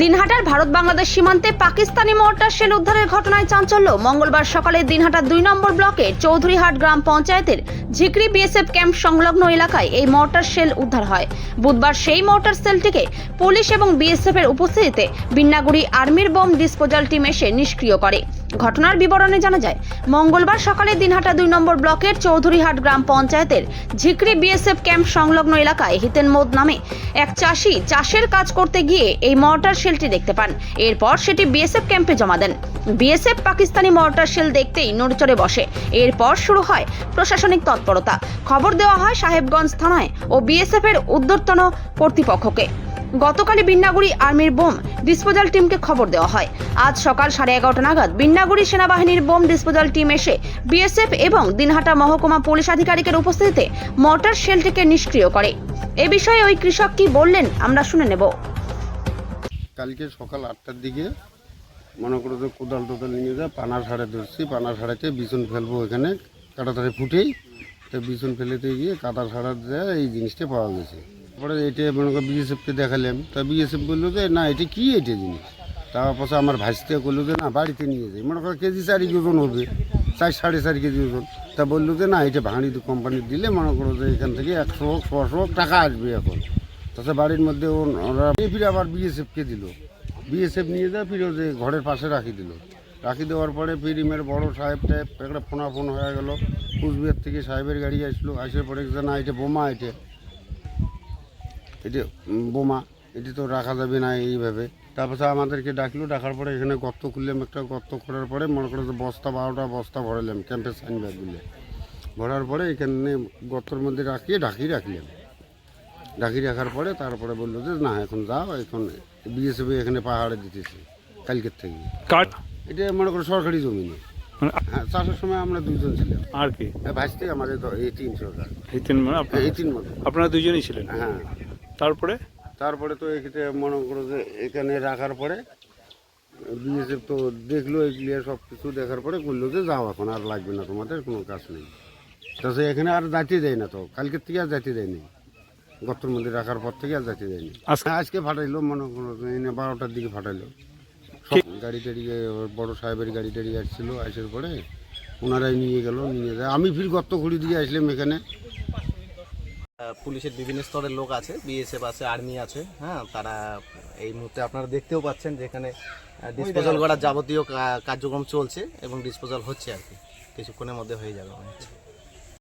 দিনহাটার ভারত বাংলাদেশ সীমান্তে পাকিস্তানি মোর্টার শেল উদ্ধারের ঘটনায় চাঞ্চল্য। মঙ্গলবার সকালে দিনহাটার দুই নম্বর ব্লকে চৌধুরীহাট গ্রাম পঞ্চায়েতের ঝিকরি বিএসএফ ক্যাম্প সংলগ্ন এলাকায় এই মোর্টার শেল উদ্ধার হয়। বুধবার সেই মোর্টার সেলটিকে পুলিশ এবং বিএসএফ এর উপস্থিতিতে বিন্নাগুড়ি আর্মির বোম ডিসপোজাল টিম এসে নিষ্ক্রিয় করে। ঘটনার বিবরণে জানা যায়, মঙ্গলবার সকালে দিনহাটা দুই নম্বর ব্লকের চৌধুরীহাট গ্রাম পঞ্চায়েতের ঝিকরি বিএসএফ ক্যাম্প সংলগ্ন এলাকায় হিতেন মোদ নামে এক চাষি চাষের কাজ করতে গিয়ে এই মর্টার শেলটি দেখতে পান। এরপর সেটি বিএসএফ ক্যাম্পে জমা দেন। বিএসএফ পাকিস্তানি মর্টার শেল দেখতেই নড়চড়ে বসে। এরপর শুরু হয় প্রশাসনিক তৎপরতা। খবর দেওয়া হয় সাহেবগঞ্জ থানায় ও বিএসএফ এর উদ্যোতন কর্তৃপক্ষকে। গতকালই বিন্নাগুড়ি আর্মির বোম ডিসপোজাল টিমকে খবর দেওয়া হয়। আজ সকাল সাড়ে এগারোটা নাগাদ বিন্নাগুড়ি সেনাবাহিনীর বোম ডিসপোজাল টিম এসে বিএসএফ এবং দিনহাটা মহকুমা পুলিশ আধিকারিকের উপস্থিতিতে মর্টার শেলটিকে নিষ্ক্রিয় করে। এ বিষয়ে ওই কৃষক কি বললেন আমরা শুনে নেব। কালকে সকাল আটটার দিকে মনে করো যে কোদাল টোদাল নিয়ে যায়, পানা সাড়ে ধরছি, পানা সাড়াতে বিছন ফেলব এখানে কাটাতারে ফুটেই, তো বিছন ফেলেতে গিয়ে কাটা সাড়া দেয় এই জিনিসটা পাওয়া গেছে। তারপরে এটা মনে করো বিএসএফকে দেখালাম। তা বিএসএফ বলল যে, না, এটা কি এটা জিনিস? তারপর আমার ভাইসতে করল যে, না, বাড়িতে নিয়ে যাই। মনে করো কেজি চারি ওজন হবে, চার, সাড়ে চার কেজি ওজন। তা বলল যে, না, এটা ভাঙড়ি কোম্পানি দিলে মনে করো যে, এখান থেকে একশো হোক ছশো হোক টাকা আসবে এখন। তাছাড়া বাড়ির মধ্যে ওরা ফিরে আবার বিএসএফকে দিল। বিএসএফ নিয়ে যায়, ফিরে যে ঘরের পাশে রাখি দিল। রাখি দেওয়ার পরে ফিরিমের বড় সাহেব টাইপ একটা ফোনা ফোন হয়ে গেল। কুচবিহার থেকে সাহেবের গাড়ি আসলো। আসে পরে না, এটা বোমা, এটা। এটা বোমা এটি তো রাখা যাবে না এইভাবে। তারপরে আমাদেরকে ডাকলো ডাকার পরে এখানে গর্ত খুললাম একটা গর্ত করার পরে মনে করো যে বস্তা বারোটা বস্তা ভরালাম ক্যাম্পের সাইন ব্যাগগুলো ভরার পরে এখানে গর্তর মধ্যে রাখিয়ে ঢাকি রাখলাম ঢাকি রাখার পরে তারপরে বলল যে না এখন যাও এখন বিএসএফ এখানে পাহাড়ে দিতেছে কালকের থেকে। এটা মনে করো সরকারি জমিনে। মানে হ্যাঁ চাষের সময় আমরা দুইজন ছিলাম। আর কি? ভাসতে আমাদের তো এই তিন সরকার। এই তিন মানে আপনার এই তিন মতো আপনারা দুজনই ছিলেন? হ্যাঁ। তারপরে? তারপরে তো এখানে মনে করো যে এখানে রাখার পরে বিএসএফ তো দেখল এগুলো সব কিছু দেখার পরে বলল যে যাও এখন আর লাগবে না তোমাদের কোনো কাজ নেই। তাছাড়া এখানে আর যাতে দেয় না তো কালকের থেকে আর যাতে দেয়নি গর্তর মধ্যে রাখার পর থেকে আর যাতে দেয়নি আজকে- হ্যাঁ, আজকে ফাটাইলো মনে করো এনে বারোটার দিকে ফাটাইলো। সব গাড়ি টাড়ি বড় সাহেবের গাড়ি টাড়ি আসছিল আসার পরে ওনারাই নিয়ে গেল নিয়ে যায়। আমি ফির গর্ত খুঁড়ি দিয়ে আসলাম এখানে। পুলিশের বিভিন্ন স্তরের লোক আছে বিএসএফ আছে আর্মি আছে হ্যাঁ তারা এই মুহূর্তে আপনারা দেখতেও পাচ্ছেন যেখানে ডিসপোজাল করার যাবতীয় কার্যক্রম চলছে এবং ডিসপোজাল হচ্ছে আর কি। কিছুক্ষণের মধ্যে হয়ে যাবে মনে হচ্ছে।